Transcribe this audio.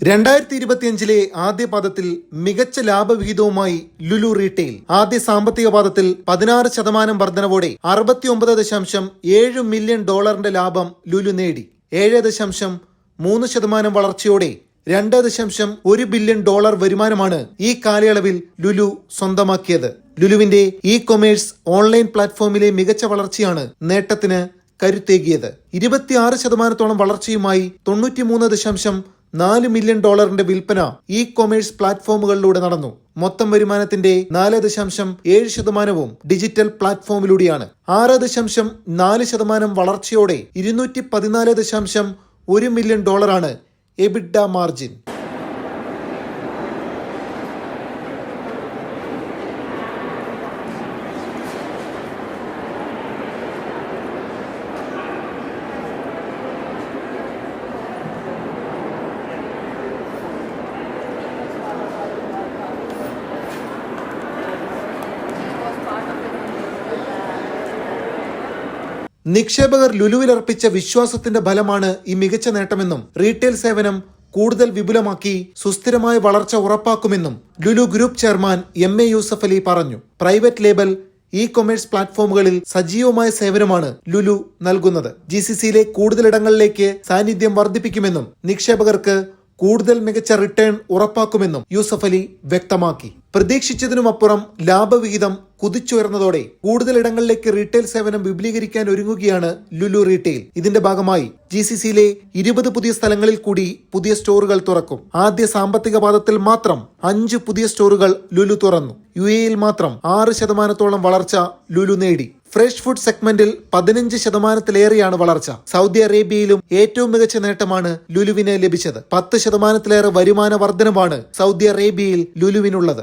രണ്ടായിരത്തി ഇരുപത്തിയഞ്ചിലെ ആദ്യ പാദത്തിൽ മികച്ച ലാഭവിഹിതവുമായി ലുലു റീറ്റെയിൽ ആദ്യ സാമ്പത്തിക പാദത്തിൽ പതിനാറ് ശതമാനം വർധനവോടെ അറുപത്തിയൊമ്പത് ദശാംശം ഏഴ് മില്യൺ ഡോളറിന്റെ ലാഭം ലുലു നേടി. ഏഴ് ദശാംശം മൂന്ന് ശതമാനം വളർച്ചയോടെ രണ്ട് ദശാംശം ഒരു ബില്യൺ ഡോളർ വരുമാനമാണ് ഈ കാലയളവിൽ ലുലു സ്വന്തമാക്കിയത്. ലുലുവിന്റെ ഇ കൊമേഴ്സ് ഓൺലൈൻ പ്ലാറ്റ്ഫോമിലെ മികച്ച വളർച്ചയാണ് നേട്ടത്തിന് കരുത്തേകിയത്. ഇരുപത്തിയാറ് ശതമാനത്തോളം വളർച്ചയുമായി തൊണ്ണൂറ്റിമൂന്ന് ദശാംശം നാല് മില്യൺ ഡോളറിന്റെ വിൽപ്പന ഇ കൊമേഴ്സ് പ്ലാറ്റ്ഫോമുകളിലൂടെ നടന്നു. മൊത്തം വരുമാനത്തിന്റെ നാല് ദശാംശം ഏഴ് ശതമാനവും ഡിജിറ്റൽ പ്ലാറ്റ്ഫോമിലൂടെയാണ്. ആറ് ദശാംശം നാല് ശതമാനം വളർച്ചയോടെ ഇരുന്നൂറ്റി പതിനാല് ദശാംശം ഒരു മില്യൺ ഡോളറാണ് എബിഡ മാർജിൻ. നിക്ഷേപകർ ലുലുവിലർപ്പിച്ച വിശ്വാസത്തിന്റെ ഫലമാണ് ഈ മികച്ച നേട്ടമെന്നും റീറ്റെയിൽ സേവനം കൂടുതൽ വിപുലമാക്കി സുസ്ഥിരമായ വളർച്ച ഉറപ്പാക്കുമെന്നും Lulu group chairman M A Yusuf Ali പറഞ്ഞു. പ്രൈവറ്റ് ലേബൽ ഇ കൊമേഴ്സ് പ്ലാറ്റ്ഫോമുകളിൽ സജീവമായ സേവനമാണ് ലുലു നൽകുന്നത്. ജി സി സിയിലെ കൂടുതലിടങ്ങളിലേക്ക് സാന്നിധ്യം വർദ്ധിപ്പിക്കുമെന്നും നിക്ഷേപകർക്ക് കൂടുതൽ മികച്ച റിട്ടേൺ ഉറപ്പാക്കുമെന്നും യൂസഫ് അലി വ്യക്തമാക്കി. പ്രതീക്ഷിച്ചതിനുമപ്പുറം ലാഭവിഹിതം കുതിച്ചുയർന്നതോടെ കൂടുതൽ ഇടങ്ങളിലേക്ക് റീറ്റെയിൽ സേവനം വിപുലീകരിക്കാൻ ഒരുങ്ങുകയാണ് ലുലു റീറ്റെയിൽ ഇതിന്റെ ഭാഗമായി ജി സി സിയിലെ ഇരുപത് പുതിയ സ്ഥലങ്ങളിൽ കൂടി പുതിയ സ്റ്റോറുകൾ തുറക്കും. ആദ്യ സാമ്പത്തിക പാദത്തിൽ മാത്രം അഞ്ച് പുതിയ സ്റ്റോറുകൾ ലുലു തുറന്നു. യു എയിൽ മാത്രം ആറ് ശതമാനത്തോളം വളർച്ച ലുലു നേടി. ഫ്രഷ് ഫുഡ് സെഗ്മെന്റിൽ പതിനഞ്ച് ശതമാനത്തിലേറെയാണ് വളർച്ച. സൗദി അറേബ്യയിലും ഏറ്റവും മികച്ച നേട്ടമാണ് ലുലുവിന് ലഭിച്ചത്. പത്ത് ശതമാനത്തിലേറെ വരുമാന വർധനമാണ് സൗദി അറേബ്യയിൽ ലുലുവിനുള്ളത്.